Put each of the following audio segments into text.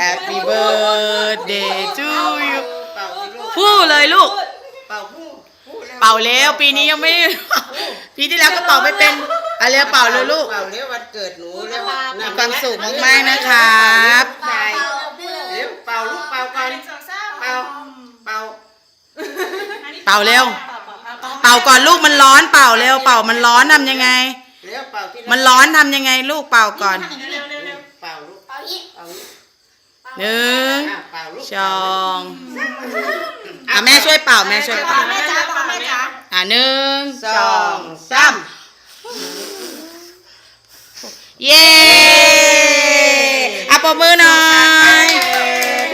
Happy birthday to you เป่าสิลูกพูดเลยลูก เป่าผู้ผู้แล้วเป่าแล้วปีนี้ยังไม่ ปีที่แล้วก็เป่าไม่เป็นเอาเร็วเป่าเลยลูก เป่าเร็ววันเกิดหนูเร็วมีความสุขมากๆนะครับใช่เร็วเป่าลูกเป่าก่อนเป่าเป่าเป่าเร็ว เป่าก่อนลูกมันร้อนเป่าเร็วเป่ามันร้อนทำยังไง เร็วเป่าที่มันร้อนทำยังไงลูกเป่าก่อนเป่าลูก เอาอีก เป่าลูก หนึ่งอะเป่าลูกสองอะแม่ช่วยเป่าแม่ช่วยเป่าแม่จ๋าบอกแม่จ๋าอะหนึ่งสองสามเย้อะปรบมือหน่อย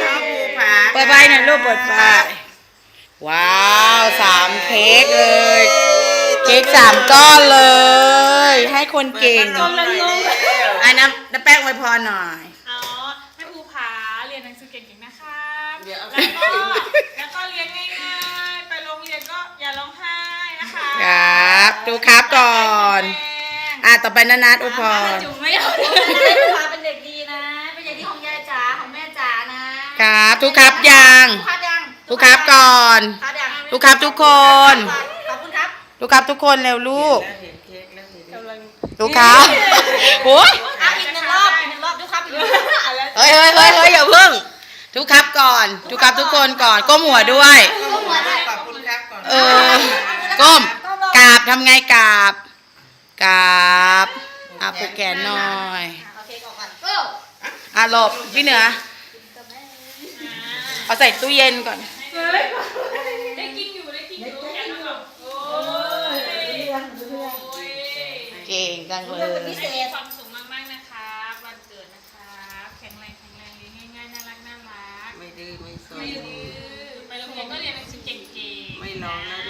น้องภูผาเปิดไฟหน่อยลูกเปิดไฟว้าวสามเค้กเลยเค้กสามก้อนเลย ให้คนเก่งปิดพัดลมหน่อยเร็วอะน้ำน้ำแป้งไว้พรหน่อย แล้วก็แล้วก็เรียนง่ายๆ ไปโรงเรียนก็อย่าร้องไห้นะคะครับดูครับก่อน อะต่อไปนานาอุพรจุ๋มไม่เอาภูผาเป็นเด็กดีนะ เป็นเด็กดีของยายจ๋าของแม่จ๋านะครับทุกครับยังทุกครับยังทุกครับก่อนครับยังทุกครับทุกคนขอบคุณครับทุกครับทุกคนเร็วลูกแล้วเห็นเค้กแล้วเห็นกำลังทุกครับโอ้ยอะอีกหนึ่งรอบอีกหนึ่งรอบทุกครับอีกหนึ่งรอบเฮ้ยเฮ้ยเฮ้ยเฮ้ยอย่าเพิ่ง ทุกครับก่อน ทุกครับทุกคนก่อนก้มหัวด้วย ขอบคุณครับก่อนเออ ก้มกราบทำไงกราบกราบอะผูกแขนหน่อยโอเคก่อนก่อนโก้อะหลบพี่เหนือเอาใส่ตู้เย็นก่อน ได้กินอยู่ได้กินอยู่แค่นั้นหรอกโอ้ยโอ้ยเก่งจังเลเรื่องเป็นยพิเศมีษ คือไปโรงเรียนก็เรียนหนังสือเก่งๆไม่ร้องนะ